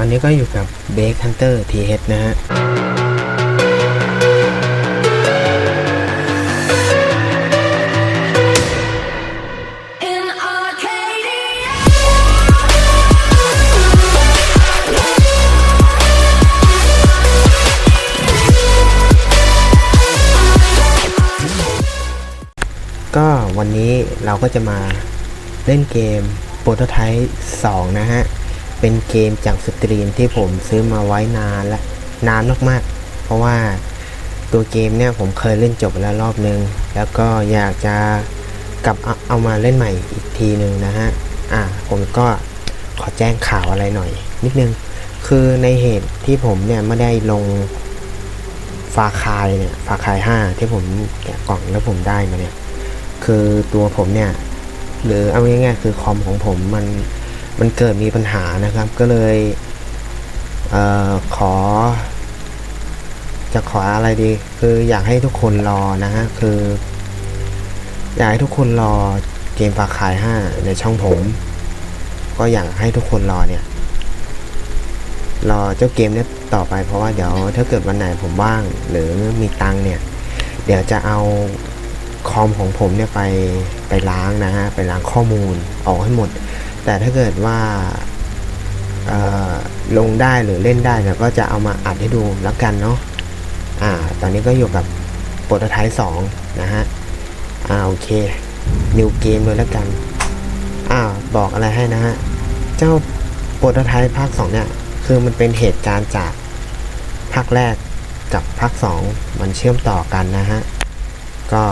ตอนนี้ก็อยู่กับ b a k Hunter TH นะฮะก็วันนี้เราก็จะมาเล่นเกม Prototype 2 นะฮะ เป็นเกมจากสตรีมที่ผมซื้อมาไว้นานและนานมากๆ เพราะว่าตัวเกมเนี่ยผมเคยเล่นจบแล้วรอบนึง แล้วก็อยากจะกลับเอามาเล่นใหม่อีกทีหนึ่งนะฮะ อะผมก็ขอแจ้งข่าวอะไรหน่อย นิดนึง คือในเหตุที่ผมเนี่ยไม่ได้ลงฟาคายเนี่ยฟาคาย5 ที่ผมแกะกล่องแล้วผมได้มาเนี่ย คือตัวผมเนี่ย หรือเอาง่ายๆคือคอมของผมมัน มันเกิดมีปัญหานะครับ ก็เลยเออขอ จะขออะไรดี คืออยากให้ทุกคนรอนะฮะคือ อยากให้ทุกคนรอเกมฝากขาย 5 ในช่องผม ก็อยากให้ทุกคนรอเนี่ย รอเจ้าเกมเนี้ยต่อไปเพราะว่าเดี๋ยวถ้าเกิดวันไหนผมว่างหรือมีตังเนี่ย เดี๋ยวจะเอาคอมของผมเนี่ยไปไปล้างนะฮะไปล้างข้อมูลออกให้หมด แต่ถ้าเกิดว่าลงได้หรือเล่นได้เนี่ยก็จะเอามาอัดให้ดูแล้วกันเนาะอ่า ตอนนี้ก็อยู่กับโปรโตไทป์สองนะฮะ อ่าโอเค นิวเกมเลยแล้วกันอ่าบอกอะไรให้นะฮะ เจ้าโปรโตไทป์ภาคสองเนี่ย คือมันเป็นเหตุการณ์จากภาคแรกกับภาคสองมันเชื่อมต่อกันนะฮะ ก็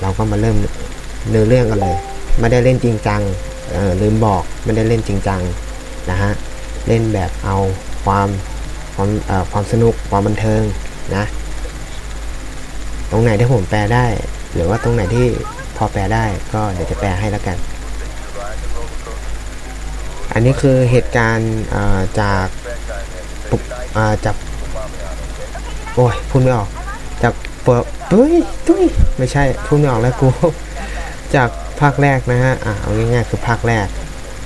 เราก็มาเริ่มเนื้อเรื่องกันเลย ไม่ได้เล่นจริงจัง ลืมบอกไม่ได้เล่นจริงจังนะฮะเล่นแบบเอาความความความสนุกความบันเทิงนะ ตรงไหนที่ผมแปลได้ หรือว่าตรงไหนที่พอแปลได้ก็เดี๋ยวจะแปลให้แล้วกัน อันนี้คือเหตุการณ์จากปุกอ่าจากโอ้ยพูดไม่ออกจากเปิดเฮ้ยตุ้ยไม่ใช่พูดไม่ออกแล้วกูจาก ภาคแรกนะฮะอะเอาง่ายๆคือภาคแรก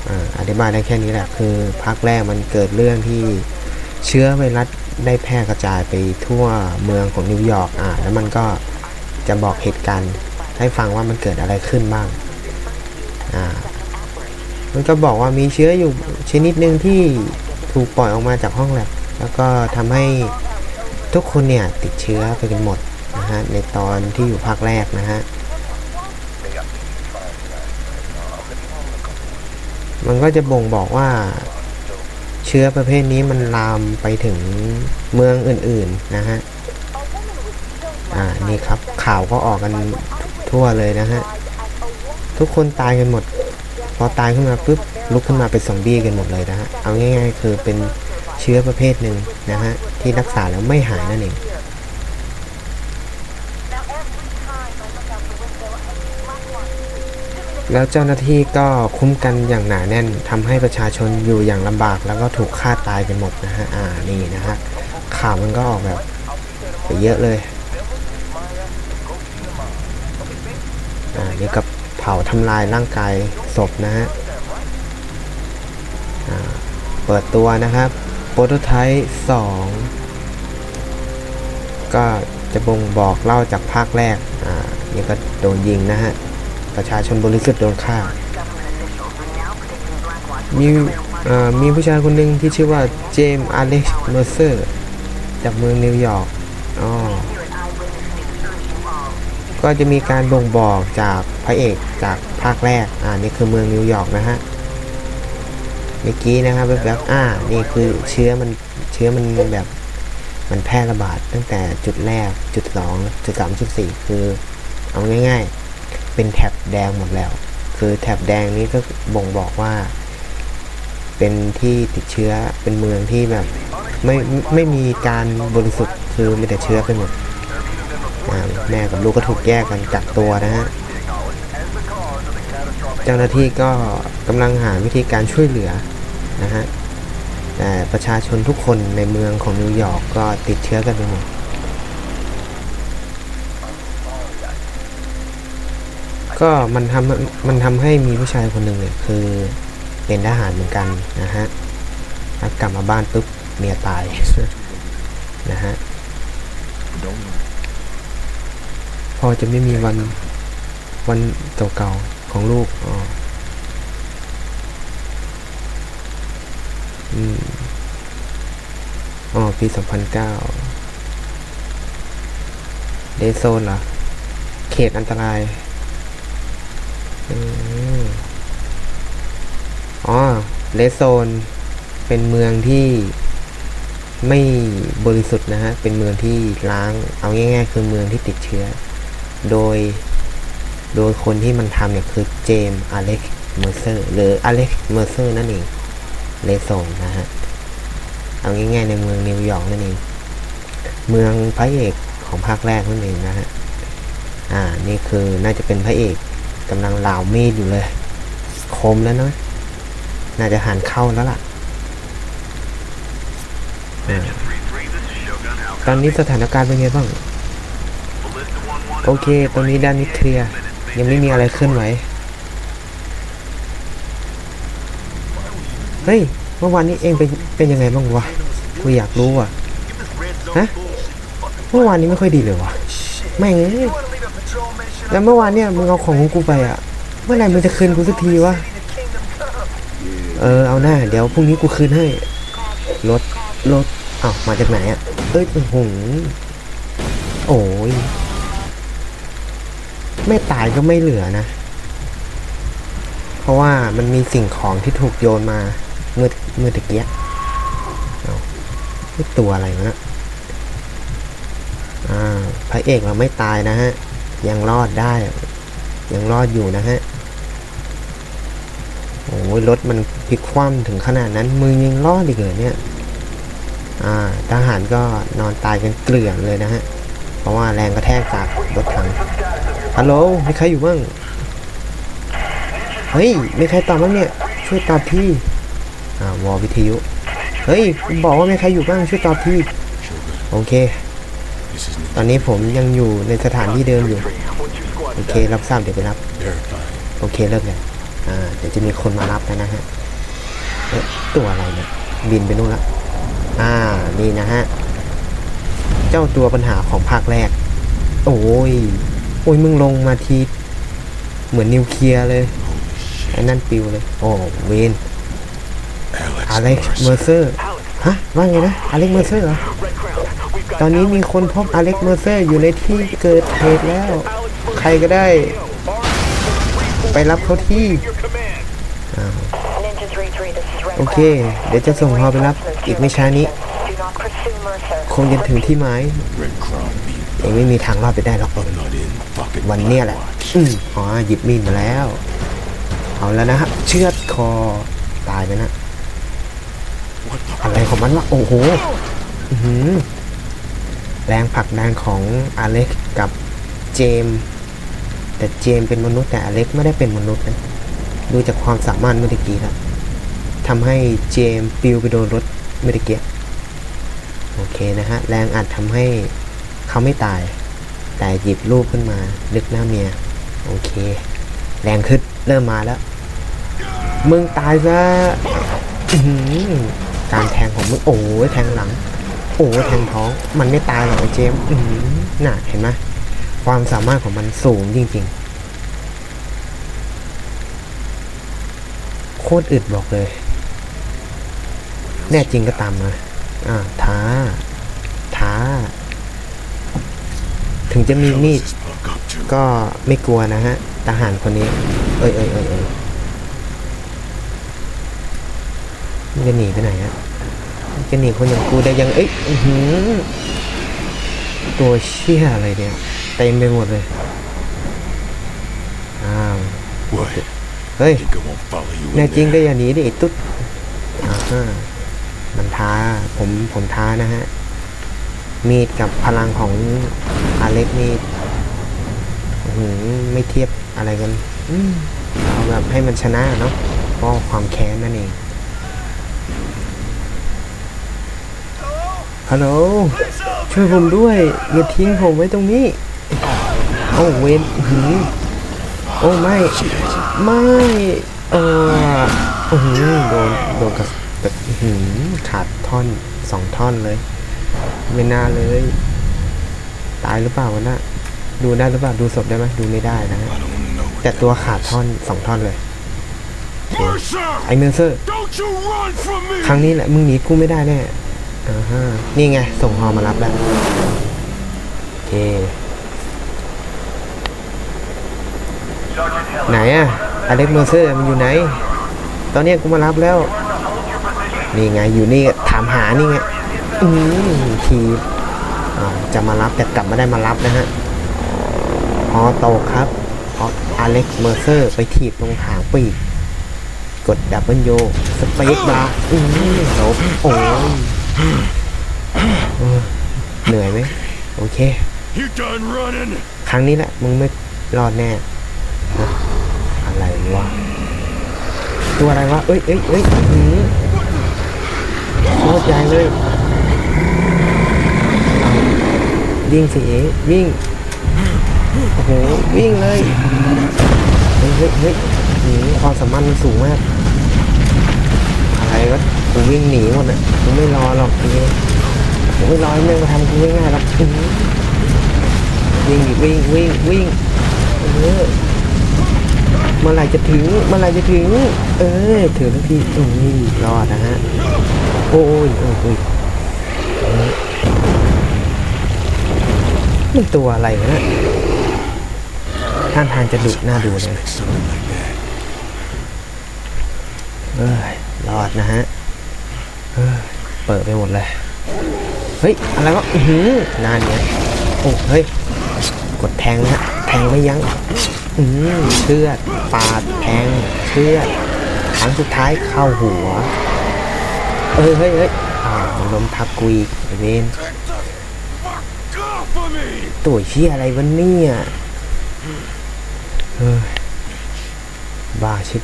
อ่าอธิบายได้แค่นี้แหละคือภาคแรกมันเกิดเรื่องที่เชื้อไวรัสได้แพร่กระจายไปทั่วเมืองของนิวยอร์กอ่าแล้วมันก็จะบอกเหตุการณ์ให้ฟังว่ามันเกิดอะไรขึ้นบ้างอ่ามันก็บอกว่ามีเชื้ออยู่ชนิดหนึ่งที่ถูกปล่อยออกมาจากห้องแลบแล้วก็ทำให้ทุกคนเนี่ยติดเชื้อไปกันหมดนะฮะในตอนที่อยู่ภาคแรกนะฮะ มันก็จะบ่งบอกว่า เชื้อประเภทนี้มันลามไปถึงเมืองอื่นๆนะฮะ อ่า นี่ครับข่าวก็ออกกันทั่วเลยนะฮะ ทุกคนตายกันหมด พอตายขึ้นมาปุ๊บลุกขึ้นมาเป็นซอมบี้กันหมดเลยนะฮะ เอาง่ายๆ คือเป็นเชื้อประเภทหนึ่งนะฮะ ที่รักษาแล้วไม่หายนั่นเอง แล้วเจ้าหน้าที่ก็คุ้มกันอย่างหนาแน่นทำให้ประชาชนอยู่อย่างลำบาก แล้วก็ถูกฆ่าตายกันหมดนะฮะอ่านี่นะฮะข่าวมันก็ออกแบบไปเยอะเลยอ่านี่กับเผาทำลายร่างกายศพนะฮะอ่าเปิดตัวนะครับโปรโตไทป์2ก็จะบ่งบอกเล่าจากภาคแรกอ่านี่ก็โดนยิงนะฮะ ประชาชนบริสุทธิ์โดนฆ่า มีมีผู้ชายคนหนึ่งที่ชื่อว่าเจมส์อเล็กซ์เมอร์เซอร์จากเมืองนิวยอร์กอ๋อก็จะมีการบ่งบอกจากพระเอกจากภาคแรก อ่า นี่คือเมืองนิวยอร์กนะฮะ เมื่อกี้นะครับแบบๆอ่า นี่คือเชื้อมัน เชื้อมันแบบ มันแพร่ระบาดตั้งแต่จุดแรก จุดสอง จุดสามจุดสี่คือ เอาง่าย ๆ เป็นแถบแดงหมดแล้ว คือแถบแดงนี้ก็บ่งบอกว่า เป็นที่ติดเชื้อเป็นเมืองที่แบบไม่ไม่ไม่มีการบริสุทธิ์คือมีแต่เชื้อไปหมดแม่กับลูกก็ถูกแยกกันกักตัวนะฮะเจ้าหน้าที่ก็กำลังหาวิธีการช่วยเหลือนะฮะแต่ประชาชนทุกคนในเมืองของนิวยอร์กก็ติดเชื้อกันไปหมด ก็มันทำมันทำให้มีผู้ชายคนหนึ่งเนี่ยคือเป็นทหารเหมือนกันนะฮะกลับมาบ้านปุ๊บเมียตายนะฮะพอจะไม่มีวันวันเก่าๆของลูกอ๋ออืมอ๋อปีสองพันเก้าเดโซนเหรอ เขตอันตราย อ๋อเลโซน เป็นเมืองที่ไม่บริสุทธิ์นะฮะ เป็นเมืองที่ล้าง เอาง่ายๆ คือเมืองที่ติดเชื้อ โดย โดยคนที่มันทำเนี่ยคือเจมส์อเล็กเมอร์เซอร์ หรืออเล็กเมอร์เซอร์นั่นเอง เลโซนนะฮะ เอาง่ายๆ ในเมืองนิวยอร์กนั่นเอง เมืองพระเอกของภาคแรกนั่นเองนะฮะ อ่า นี่คือน่าจะเป็นพระเอก กำลังเหลามีดอยู่เลย คมแล้วเนาะน่าจะหันเข้าแล้วล่ะอ่าตอนนี้สถานการณ์เป็นไงบ้าง โอเคตรงนี้ด้านนี้เคลียร์ยังไม่มีอะไรเคลื่อนไหว เฮ้ย เมื่อวานนี้เองเป็นเป็นยังไงบ้างวะ กูอยากรู้ว่ะ ฮะ เมื่อวานนี้ไม่ค่อยดีเลยวะแม่งเอ้ย แล้วเมื่อวานเนี่ยมึงเอาของของกูไปอะ เมื่อไหร่มึงจะคืนกูสักทีวะ เออเอาหน้า เดี๋ยวพรุ่งนี้กูคืนให้ รถ รถอ้าวมาจากไหนอะ เอ้ยโอ้โหโอ้ย ไม่ตายก็ไม่เหลือนะ เพราะว่ามันมีสิ่งของที่ถูกโยนมา เมื่อเมื่อตะเกียเอาตัวอะไรวะเนะอ่าพระเอกเราไม่ตายนะฮะ ยังรอดได้ ยังรอดอยู่นะฮะโอ้ยรถมันพลิกคว่ำถึงขนาดนั้นมึงยังรอดอีกเหรอเนี่ยอ่าทหารก็นอนตายกันเกลื่อนเลยนะฮะ เพราะว่าแรงกระแทกจากรถถังฮัลโหลมีใครอยู่บ้างเฮ้ยมีใครตอบบ้างเนี่ยช่วยตอบที่อ่าวอวิทยุเฮ้ยบอกว่ามีใครอยู่บ้างช่วยตอบที่โอเค ตอนนี้ผมยังอยู่ในสถานที่เดิมอยู่ โอเครับทราบเดี๋ยวไปรับ โอเคเลิกเลยอ่าเดี๋ยวจะมีคนมารับแล้วนะฮะเอ๊ะตัวอะไรเนี่ยบินไปนู่นละอ่านี่นะฮะเจ้าตัวปัญหาของภาคแรก โอ้ยโอ้ยมึงลงมาทีเหมือนนิวเคลียร์เลยไอ้นั่นปิวเลย โอ้เวนอเล็กเมอร์เซอร์ฮะว่าไงนะอเล็กเมอร์เซอร์เหรอ ตอนนี้มีคนพบอเล็กเมอร์เซอร์อยู่ในที่เกิดเหตุแล้ว ใครก็ได้ ไปรับเขาที่ โอเค เดี๋ยวจะส่งพอไปรับอีกไม่ช้านี้ Do not pursue Mercer. คงจะถึงที่หมายเองไม่มีทางรอดไปได้หรอกวันเนี้ยแหละ watch. อืมอ๋อหยิบมีดมาแล้ว เอาแล้วนะฮะเชือดคอตายไปนะอะไรของมันวะโอ้โห อือ แรงผลักดันของอเล็กกับเจม แต่เจมเป็นมนุษย์แต่อเล็กไม่ได้เป็นมนุษย์นะดูจากความสามารถเมื่อกี้แล้วทำให้เจมปิวไปโดนรถเมื่อกี้โอเคนะฮะ แรงอัดทำให้เขาไม่ตาย แต่หยิบรูปขึ้นมานึกหน้าเมีย โอเค แรงขึ้นเริ่มมาแล้ว มึงตายซะการแทงของมึง โอ้ยแทงหลัง อ้ยแทงท้องมันไม่ตายหรอกไอ้เจมส์อื้อหือน่ะเห็นไหมความสามารถของมันสูงจริงๆ โคตรอึดบอกเลย แน่จริงก็ตามมาอ่าท้า ท้า ถึงจะมีมีด hell's this punk up to? ก็ไม่กลัวนะฮะทหารคนนี้ เอ้ยเอ้ยเอ้ยเอ้ยมันจะหนีไปไหนฮะมัน จะหนีคนอย่างกูได้ยัง เอ้ยอื้อหือตัวเชี่ยอะไรเนี่ยเต็มไปหมดเลย อ้าว What? เฮ้ย Think I won't follow you แน่ in จริงก็ there? อย่าหนีดิไอ้ตุ๊ดอ่าฮะมันท้า ผมผมท้านะฮะ มีดกับพลังของอาเล็กนี่อื้อหือไม่เทียบอะไรกันอืมเอาแบบให้มันชนะเนาะเพราะความแค้นนั่นเอง ฮัลโหล ช่วยผมด้วย อย่าทิ้งผมไว้ตรงนี้ โอ้าเวนอื้อหือโอ้ไม่ ไม่ เออโอ้โหโดน โดนกระแบบอื้อหือขาดท่อนสองท่อนเลย ไม่น่าเลย ตายหรือเปล่าวะนะดูได้หรือเปล่า ดูศพได้ไหมดูไม่ได้นะฮะ I don't know. แต่ตัวขาดท่อนสองท่อนเลย Mercer! ไอเมนเซอร์ Don't you run from me! ครั้งนี้แหละ มึงหนีกูไม่ได้แน่ อ่าฮะนี่ไง ส่งฮอมารับแล้ว โอเค ไหนอะอเล็กเมอร์เซอร์มันอยู่ไหน ตอนเนี้ยกูมารับแล้ว นี่ไงอยู่นี่ถามหานี่ไงอืมทีอ่าจะมารับแต่กลับไม่ได้มารับนะฮะฮอโตกครับเพราะอเล็กเมอร์เซอร์ไปถีบตรงหางปีก กดดับเบิลโย สเปซบาร์อืมลบโอ้ย เออเหนื่อยไหมโอเค You done running? ครั้งนี้แหละมึงไม่รอดแน่นะอะไรวะตัวอะไรวะเอ้ยเอ้ยเอ้ยอื้อหือโคตรใหญ่เลยเอาวิ่งสิเอ๋วิ่งโอ้โหวิ่งเลยเฮ้ยเฮ้ยเฮ้ยหือความสามารถมันสูงมากอะไรวะ กูวิ่งหนีหมดอะกูไม่รอหรอกเอ๋กูไม่รอให้แม่งมาทำกูง่ายๆหรอกวิ่งวิ่งวิ่งวิ่งเออเมื่อไหร่จะถึงเมื่อไหร่จะถึง เออถึงทันทีอุ้ยรอดนะฮะโอ้ยโอ้ยมันตัวอะไรนะท่านทางจะดุน่าดูเลยเอ้ยรอดนะฮะ เปิดไปหมดเลย เฮ้ย อะไรวะอือหือนานเนี่ยโอ้เฮ้ย กดแทงนะฮะแทงไม่ยั้งอืมเชือดปาดแทงเชือดครั้งสุดท้ายเข้าหัว เอ้ยเฮ้ยเฮ้ยอ่าลมทับกูอีกไอ้เวนตัวเชี่ยอะไรวะเนี่ยเฮ้ยบ้าชิด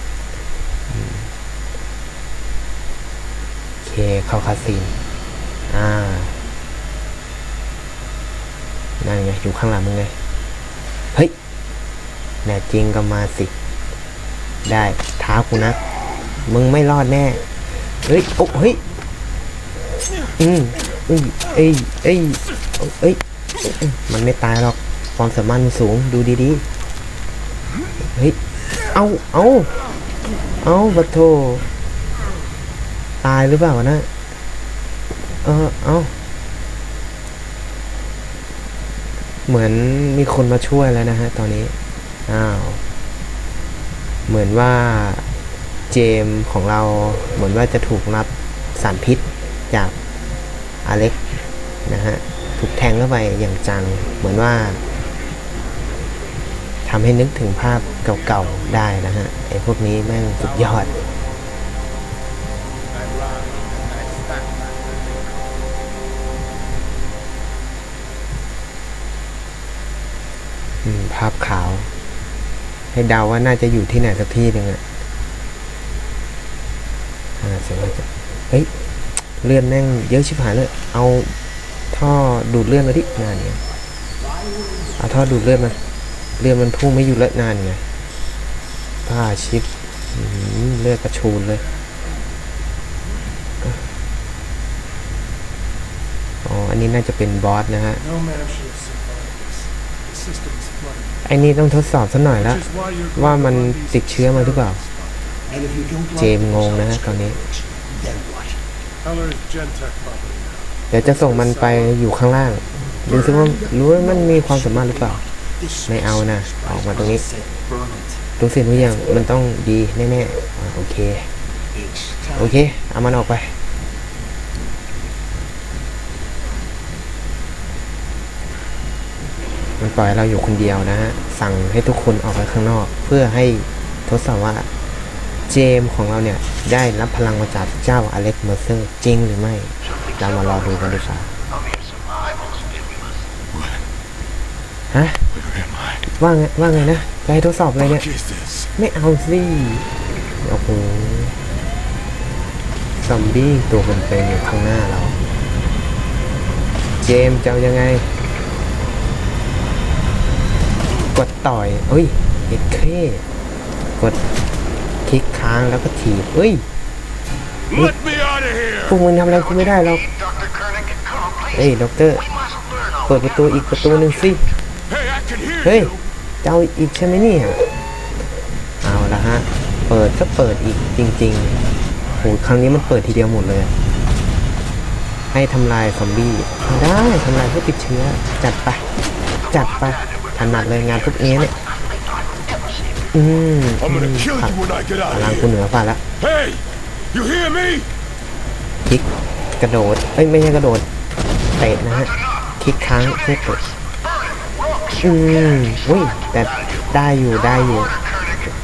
อืมโอ เคเข้าคาสินอ่านั่นไงอยู่ข้างหลังมึงไงเฮ้ยแน่จริงก็มาสิ ได้ท้ากูนะ มึงไม่รอดแน่ เฮ้ย โอ้เฮ้ย อืมอืมเอ้ยเอ้ยเอ้ย มันไม่ตายหรอก ความสามารถมันสูง ดูดีๆ เฮ้ย เอาเอาเอาบัตโท ตายหรือเปล่านะเออเอาเหมือนมีคนมาช่วยแล้วนะฮะตอนนี้ อ้าว เหมือนว่าเจมของเราเหมือนว่าจะถูกรับสารพิษจากอเล็กนะฮะ ถูกแทงเข้าไปอย่างจัง เหมือนว่าทำให้นึกถึงภาพเก่าๆได้นะฮะไอ้พวกนี้แม่งสุดยอด ภาพขาว ให้เดาว่าน่าจะอยู่ที่ไหนสักที่หนึ่งอะอ่าเสียงว่าจะเฮ้ยเลื่อนแม่งเยอะชิบหายเลย เอาท่อดูดเลือดมาดินานไงเอาท่อดูดเลือดมาเลือดมันพุ่งไม่อยู่แล้วนานไงผ้าชิปเลือดกระชูนเลยอ๋ออันนี้น่าจะเป็นบอสนะฮะ ไอ้นี่ต้องทดสอบสักหน่อยละ Which is why you're ว่ามันติดเชื้อมาหรือเปล่า เจมงงนะฮะตอนนี้ เดี๋ยวจะส่งมันไปอยู่ข้างล่างดูซิว่ารู้ว่ามันมีความสามารถหรือเปล่า ไม่เอานะ ออกมาตรงนี้ said burn it. รู้สิรู้ยังมันต้องดีแน่ๆโอเค โอเค เอามันออกไป มันปล่อยเราอยู่คนเดียวนะฮะ สั่งให้ทุกคนออกไปข้างนอก เพื่อให้ทดสอบว่าเจมของเราเนี่ยได้รับพลังมาจากเจ้าอเล็กเมอร์เซอร์จริงหรือไม่ เรามารอดูกันดีกว่าฮะว่าไงว่าไงนะจะให้ทดสอบอะไรเนี่ย ไม่เอาสิโอ้โหซอมบี้ตัวเป็นๆอยู่ข้างหน้าเรา เจมจะเอายังไง กดต่อยเอ้ยเอ็ดเคกดคลิกค้างแล้วก็ถีบเอ้ย Let me out of here! พวกมึงทำอะไรกูไม่ได้หรอก Dr. Koenig, come on, please. เอ้ยด็อกเตอร์ We must learn our เปิดประตูอีกประตูหนึ่งสิ Hey, I can hear เฮ้ย you! จะเอาอีกใช่ไหมเนี่ยเอาละฮะเปิดก็เปิดอีกจริงๆโหครั้งนี้มันเปิดทีเดียวหมดเลยอะให้ทำลายซอมบี้ได้ทำลายผู้ติดเชื้อจัดไปจัดไป ถนัดเลยงานพวกนี้เนี่ย อืม I'm gonna kill ผัก you when I get พ out ลัง of กู here! เหนือฝ่าละ Hey! You hear me? คลิกกระโดด เอ้ยไม่ใช่กระโดด เตะนะฮะ คลิกค้างเพื่อเตะอืมอุ้ยแต่ได้อยู่ได้อยู่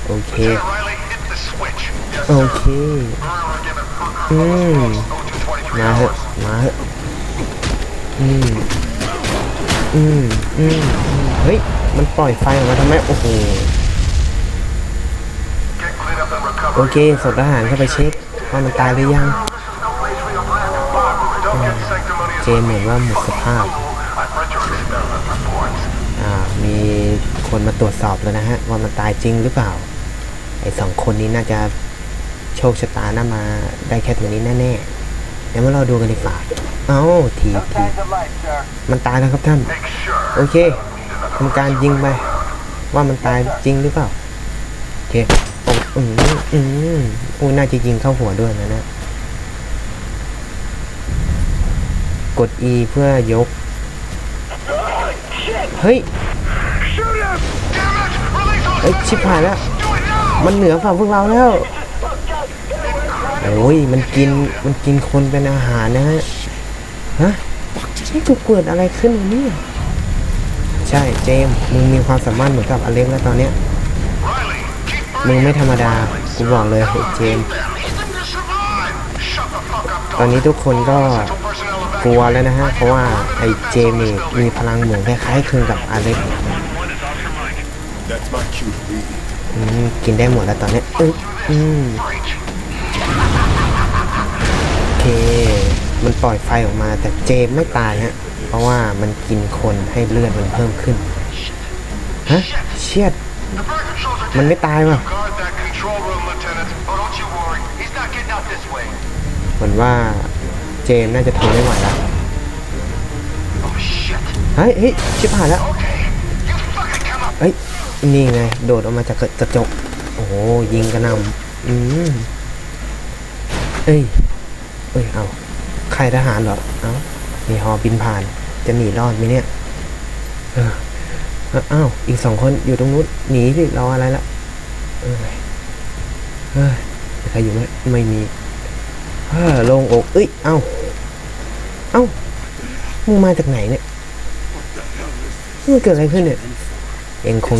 โอเค Riley, hit the switch. Yes, โอเค we're given per อืม223มาเหอะมาเหอะอืม อืม อืม เฮ้ย มันปล่อยไฟออกมาทำไม โอ้โห โอเคส่งทหารเข้าไปเช็คว่ามันตายหรือยัง เจมเหมือนว่าหมดสภาพอ่ามีคนมาตรวจสอบแล้วนะฮะ ว่ามันตายจริงหรือเปล่า ไอ้สองคนนี้น่าจะโชคชะตาน่ามาได้แค่ตรงนี้แน่ๆ เดี๋ยวมาเราดูกันดีกว่า เอ้า ทีทีมันตายแล้วครับท่าน โอเค ทำการยิงไปว่ามันตายจริงหรือเปล่าโอเคโอ้อืมอืมอุ้ยน่าจะยิงเข้าหัวด้วยนะนะกด E เพื่อยก เฮ้ยเอ้ย ชิบหายแล้ว มันเหนือฝ่าพวกเราแล้ว โอ้ย มันกิน มันกินคนเป็นอาหารนะฮะ ฮะ นี่กูเกิดอะไรขึ้นวะเนี่ย ใช่เจมมึงมีความสามารถเหมือนกับอเล็กแล้วตอนเนี้ยมึงไม่ธรรมดากูบอกเลยเจม ตอนนี้ทุกคนก็กลัวแล้วนะฮะ เพราะว่าไอ้เจมี่มีพลังเหมือนคล้ายๆคลึงกับอเล็กกินได้หมดแล้วตอนนี้อึ๊บอืมโอเค มันปล่อยไฟออกมาแต่เจมไม่ตายฮนะ เพราะว่ามันกินคนให้เลือดมันเพิ่มขึ้น ฮะ เชียด มันไม่ตายว่ะเหมือนว่าเจมน่าจะทนไม่ไหวแล้วเฮ้ยเฮ้ยชิบหายแล้วเอ้ย นี่ไง โดดออกมาจากกระจก โอ้ยิงกระหนำอืมเอ้ยเอ้ย เอาใครทหารเหรอ เอามีฮอบินผ่าน จะหนีรอดไหมเนี่ยอ้าวอีกสองคนอยู่ตรงนู้นหนีสิรออะไรละเอ้ยเฮ้ยใครอยู่ไหมไม่มีเฮ้อโลงอกเอ้ยเอ้าเอ้ามึงมาจากไหนเนี่ยมันเกิดอะไรขึ้นเนี่ยเองคง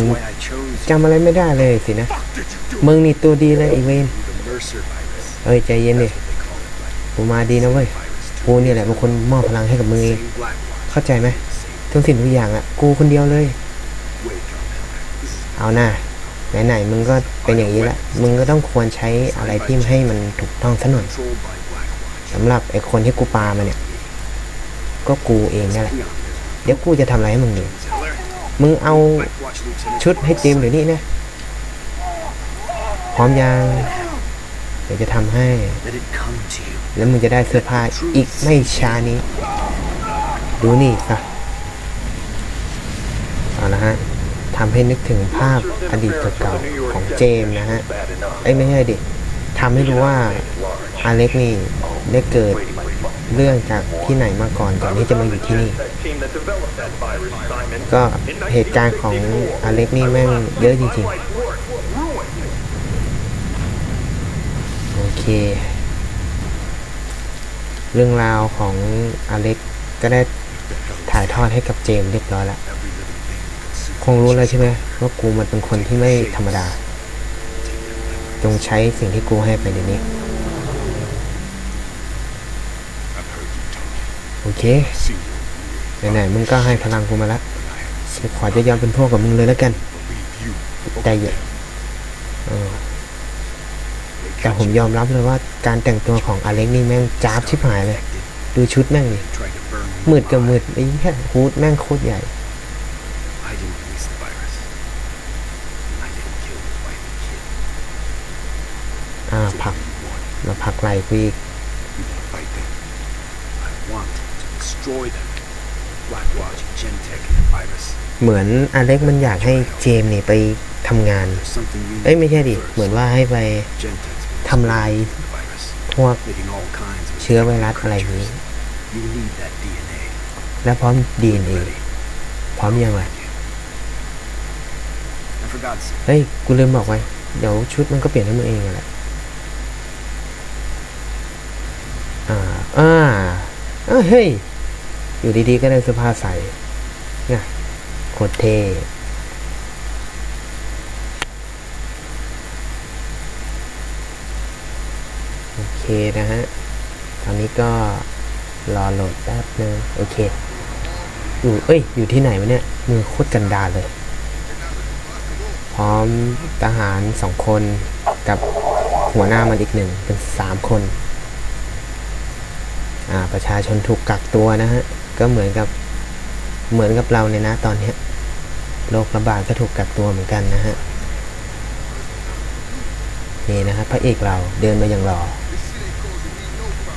จำอะไรไม่ได้เลยสินะมึงนี่ตัวดีเลยไอเวนเอ้ยใจเย็นดิกูมาดีนะเว้ยกูเนี่ยแหละเป็นคนมอบพลังให้กับมึงเอง เข้าใจไหมทุกสิ่งทุกอย่างอะ กูคนเดียวเลย เอาหน่าไหนๆมึงก็เป็นอย่างนี้แหละ มึงก็ต้องควรใช้อะไรที่ให้มันถูกต้องซะหน่อยสำหรับไอคนที่กูปามาเนี่ย ก็กูเองนี่แหละ เดี๋ยวกูจะทำอะไรให้มึงดูมึงเอาชุดให้เจมส์เดี๋ยวนี้นะพร้อมยังเดี๋ยวจะทำให้ แล้วมึงจะได้เสื้อผ้าอีกไม่ช้านี้ ดูนี่ค่ะเอาละฮะทำให้นึกถึงภาพอดีตเก่าๆของเจมส์นะฮะเอ้ไม่ใช่ดิทำให้รู้ว่าอาเล็กนี่ได้เกิดเรื่องจากที่ไหนมาก่อนก่อนที่จะมาอยู่ที่นี่ ก็เหตุการณ์ของอาเล็กนี่แม่งเยอะจริงๆ โอเค เรื่องราวของอาเล็กก็ได้ ถ่ายทอดให้กับเจมส์เรียบร้อยแล้ว คงรู้แล้วใช่ไหมว่ากูมันเป็นคนที่ไม่ธรรมดา จงใช้สิ่งที่กูให้ไปเดี๋ยวนี้ โอเค ไหนๆมึงก็ให้พลังกูมาแล้วเดี๋ยวขอจะยอมเป็นพวกกับมึงเลยแล้วกัน believe you. แต่อย่าเออแต่ผมยอมรับเลยว่าการแต่งตัวของอเล็กนี่แม่งจ้าบชิบหายเลย ดูชุดแม่งดิ Tried to burn me. มืดกับมืดไอ้แค่ฮูดแม่งโคตรใหญ่ I didn't release the virus. I didn't kill the wife and kid. อ่าผลักเราผลักลกูอีก You wanna fight them? I want to destroy them. Blackwatch, Gentech, and the virus. เหมือนอเล็กมันอยากให้เจมส์นี่ไปทำงาน There's something you เอ้ย need ไม่ใช่ดิ first. เหมือนว่าให้ไป Gentech's been ทำลาย experimenting with the virus, พวก making all kinds of เชื้อไวรัสอะไรอย่างนี้ You need that DNA. และพร้อมดีเอพร้อมยังไงเฮ้ย กูลืมบอกไว้ เดี๋ยวชุดมันก็เปลี่ยนให้มึงเองแหละอ่า อ่าอ้ยเฮ้ย อยู่ดีๆ ก็ได้เสื้อผ้าใส่เนี่ยโคตรเท่โอเคนะฮะ ตอนนี้ก็รอโหลดแป๊บนึง โอเค อยู่เอ้ย อยู่ที่ไหนวะเนี่ย มือโคตรกันดาเลย พร้อมทหารสองคนกับหัวหน้ามันอีกหนึ่งเป็นสามคน อ่า ประชาชนถูกกักตัวนะฮะ ก็เหมือนกับเหมือนกับเราเนี่ยนะตอนเนี้ยโรคระบาดก็ถูกกักตัวเหมือนกันนะฮะนี่นะครับพระเอกเราเดินมาอย่างหล่อ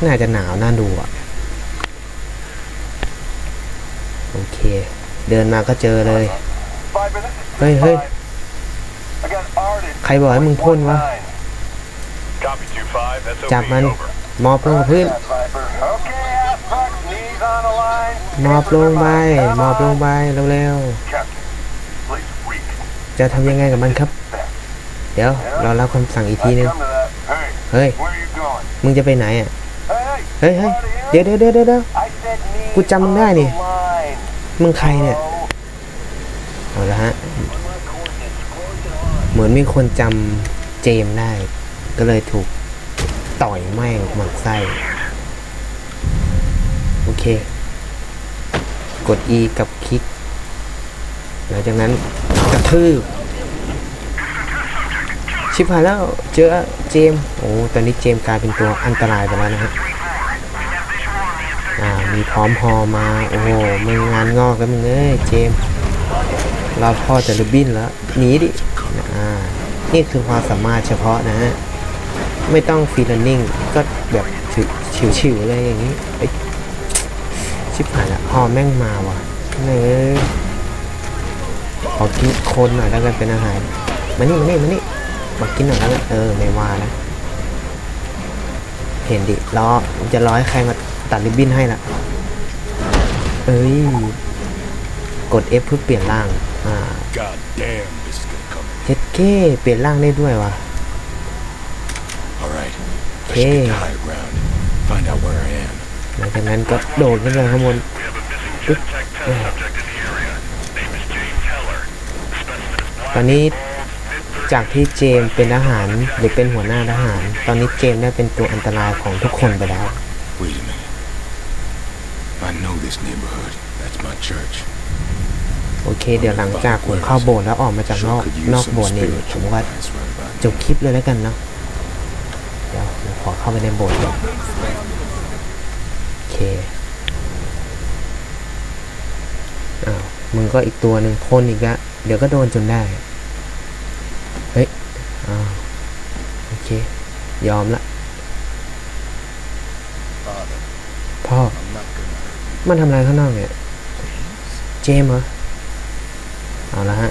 น่าจะหนาวน่าดูอะ โอเค เดินมาก็เจอเลย เฮ้ยเฮ้ยใครบอกให้มึงพ่นวะ จับมันมอบลงพื้นมอบลงไปมอบลงไปเร็วๆ จะทำยังไงกับมันครับ เดี๋ยวเรารับคำสั่งอีกทีนึง เฮ้ย มึงจะไปไหนอะ เฮ้ยเฮ้ยเดี๋ยวเดี๋ยวเดี๋ยวเดี๋ยวกูจำมึงได้นี่ มึงใครเนี่ยเอาละฮะ เหมือนมีคนจำเจมได้ ก็เลยถูกต่อยแม่งหมักไส้ โอเค กด E กับคลิก หลังจากนั้นกระทืบชิบหายแล้วเจอเจม โอ้ ตอนนี้เจมกลายเป็นตัวอันตรายไปแล้วนะฮะ มีพร้อมฮอมา โอ้โหมึงงานงอกแล้วมึงเอ้ยเจม เราพ่อจะรูบินแล้วหนีดิอ่านี่คือความสามารถเฉพาะนะฮะ ไม่ต้องฟรีลนิ่งก็แบบฉิวๆเลยอย่างนี้เอ้ชิบหายละฮอแม่งมาว่ะเนื้อขอกินคนหน่อยแล้วกันเป็นอาหารมานี่มานี่มานี่มากินหน่อยแล้วกันเออไม่ว่านะเห็นดิรอจะร้อยใครมา ตัดริบบิ้นให้ละเอ้ย กด F เพื่อเปลี่ยนร่าง อ่า God damn, this is gonna come. เฮ็ดเก้เปลี่ยนร่างได้ด้วยว่ะ All right, let's Okay. get the high ground. Find out where I am. หลังจากนั้นก็โดดขึ้นไปข้างบนปึ๊บเอ้ยตอนนี้จากที่เจมส์เป็นทหารหรือเป็นหัวหน้าทหาร ตอนนี้เจมส์ได้เป็นตัวอันตรายของทุกคนไปแล้ว Wait a minute. I know this neighborhood. That's my church. โอเค เดี๋ยวหลังจากผมเข้าโบสถ์แล้วออกมาจากนอก Sure could น use อก some โบสถ์นี่ผม spiritual ว่า advice right about จบคลิปเลยแล้วกันเนาะเดี๋ยวผมขอเข้าไปในโบสถ์ก่อนโอเคอ้าวมึงก็อีกตัวหนึ่งพ่นอีกละเดี๋ยวก็โดนจนได้ เฮ้ยอ้าวโอเค ยอมละ มันทำอะไรข้างนอกเนี่ย เจมเหรอ เอาละฮะ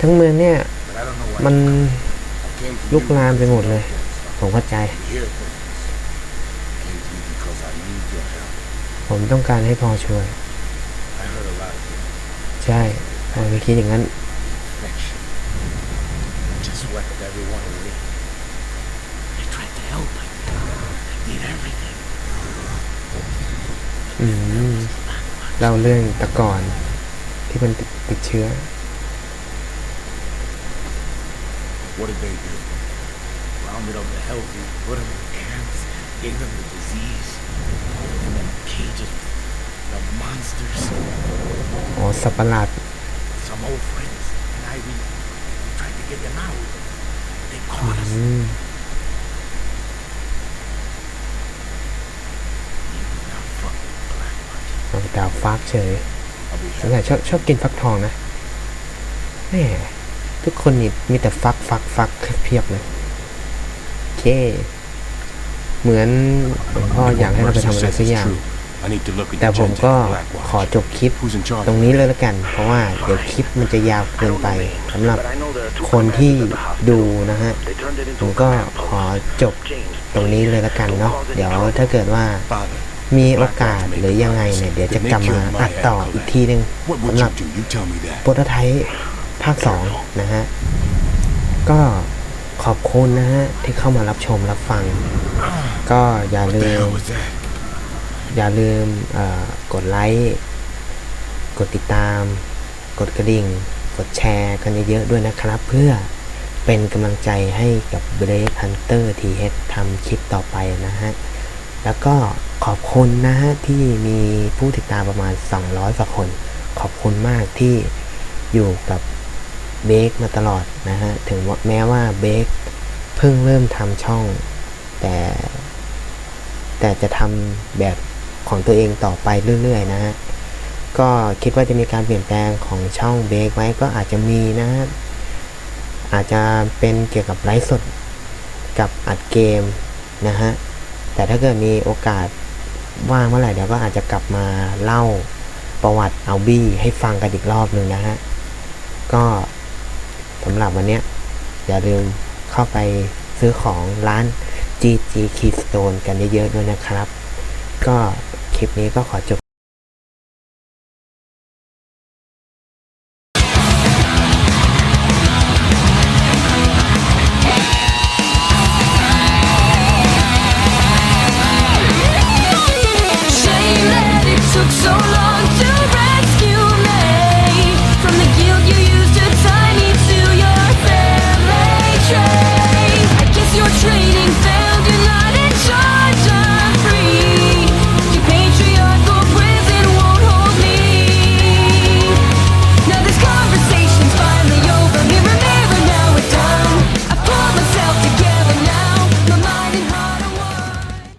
ทั้งเมืองเนี่ย มันลุกลามไปหมดเลย ผมเข้าใจ ผมต้องการให้พอช่วย ใช่ผมคิดอย่างนั้น Infection. Just swept everyone away. I tried to help. I did everything. อืม เล่าเรื่องแตะก่อนที่มันติดติดเชื้อ What did they do? Rounded up the healthy, put them in camps, gave them the disease, put them in cages. The monsters, อ๋อสัตว์ประหลาด some old friends, and I we, we tried to get them out. They caught us. อืม Now fuck Black Watch. เอาดาว ฟักเฉย I'll be สงสัยชอบชอบกินฟักทองนะแหมทุกคนนี่มีแต่ฟักฟักฟักเพียบเลยเค เหมือนหลวงพ่ออยากให้เราไปทำอะไรสักอย่าง I need to look at แต่ the ผม Gentek ก็ Blackwatch. ขอจบคลิป Who's in charge? ตรงนี้เลยละกัน เพราะว่าเดี๋ยวคลิปมันจะยาวเกินไปสำหรับคนที่ดูนะฮะ ผมก็ขอจบตรงนี้เลยละกันเนาะเดี๋ยวถ้าเกิดว่า Father, มีโอกาสหรือยังไงเนี่ย เดี๋ยวจะกลับมาอัดต่ออีกทีหนึ่งสำหรับโปรโตไทป์ภาคสองนะฮะ ก็ขอบคุณนะฮะ ที่เข้ามารับชมรับฟัง ก็อย่าลืม อย่าลืมกดไลค์ กดติดตาม กดกระดิ่ง กดแชร์กันเยอะๆด้วยนะครับเพื่อเป็นกำลังใจให้กับ b r a v e Hunter TH ทำคลิปต่อไปนะฮะ แล้วก็ขอบคุณนะฮะที่มีผู้ติดตามประมาณ 200กว่าคน ขอบคุณมากที่อยู่กับเบคมาตลอดนะฮะ ถึงแม้ว่าเบคเพิ่งเริ่มทำช่อง แต่ แต่จะทำแบบของตัวเองต่อไปเรื่อยๆนะฮะ ก็คิดว่าจะมีการเปลี่ยนแปลงของช่องเบคไหมก็อาจจะมีนะฮะ อาจจะเป็นเกี่ยวกับไลฟ์สดกับอัดเกมนะฮะ แต่ถ้าเกิดมีโอกาสว่างเมื่อไหร่เดี๋ยวก็อาจจะกลับมาเล่าประวัติเอาบี้ให้ฟังกันอีกรอบหนึ่งนะฮะ ก็สำหรับวันนี้อย่าลืมเข้าไปซื้อของร้าน GG Keystone กันเยอะๆด้วยนะครับ ก็คลิปนี้ก็ขอจบ